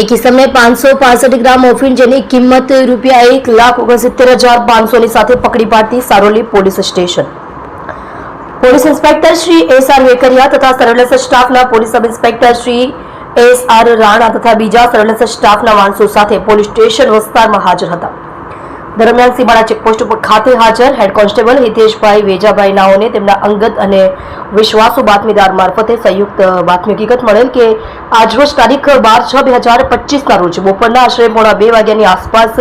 એક ઇસમને પાંચસો પાસઠ ગ્રામ ઓફિન જેની કિંમત રૂપિયા એક લાખ ઓગણસિત્તેર હજાર પાંચસોની સાથે પકડી પાડતી Saroli police station. Police inspector Shri S R Vekaria તથા સર્વેલન્સ સ્ટાફના police sub inspector Shri S R Rana તથા બીજા સર્વેલન્સ સ્ટાફના માણસો સાથે પોલીસ સ્ટેશન વિસ્તારમાં હાજર હતા. દરમિયાન સીમાડા ચેકપોસ્ટ ખાતે હાજર હેડ કોન્સ્ટેબલ હિતેશભાઈ વેજાભાઈ નાઓને તેમના અંગત અને વિશ્વાસુ બાતમીદાર મારફતે સંયુક્ત બાતમી હકીકત મળેલ કે આજરોજ તારીખ બાર છ બે હજાર પચીસના રોજ બપોરના આશરે પોણા બે વાગ્યાની આસપાસ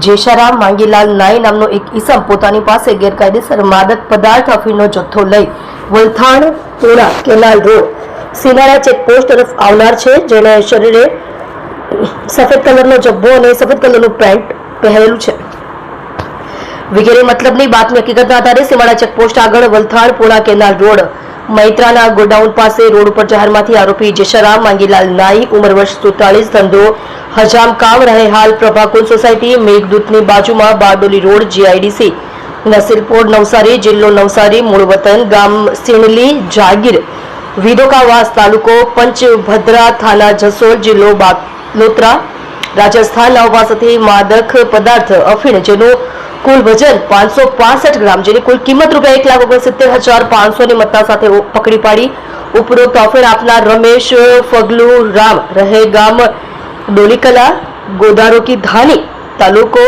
જેશારામ માંગીલાલ નાઈ નામનો એક ઈસમ પોતાની પાસે ગેરકાયદેસર માદક પદાર્થ અફીણનો જથ્થો લઈ Valthan Puna canal road Sinara checkpost તરફ આવનાર છે, જેને શરીરે સફેદ કલરનો જબ્બો અને સફેદ કલરનું પેન્ટ પહેરેલું છે. વગેરે મતલબની બાતમી હકીકતના આધારે સીમાડા ચેકપોસ્ટ આગળ વલથાડ પુણા કેનાલ રોડ, મૈત્રાના ગોડાઉન પાસે રોડ ઉપર જાહેરમાંથી આરોપી જશરામ માંગીલાલ નાઈ ઉંમર વર્ષ સુડતાલીસ, ધંધો હજામ કામ રહે હાલ પ્રભાકુલ સોસાયટી, મેઘદૂતની બાજુમાં બારડોલી રોડ, જીઆઈડીસી. નસીરપોર, નવસારી જિલ્લો નવસારી મૂળ વતન ગામ સિણલી જાગીર. વિદોકાવાસ તાલુકો પંચભદ્રા થાના જસોલ જિલ્લો બાલોતરા. રાજસ્થાન લાવવા પાસેથી માદક પદાર્થ અફીણ જેનું કુલ વજન પાંચસો પાસઠ ગ્રામ, જેની કુલ કિંમત રૂપિયા એક લાખ ઓગણસિત્તેર હજાર પાંચસો ની મત્તા સાથે પકડી પાડી. ઉપરોક્ત અફીણ આપનાર રમેશ ફગલુ રામ રહે ગામ ડોલીકલા, ગોદારો કી ધાની તાલુકો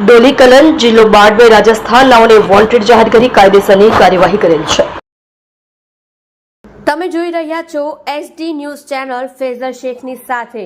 ડોલીકલન જિલ્લો બાડમેર, રાજસ્થાન. નાઓને વોન્ટેડ જાહેર કરી કાયદેસરની કાર્યવાહી કરેલ છે. તમે જોઈ રહ્યા છો એસડી ન્યૂઝ ચેનલ ફેઝર શેખની સાથે.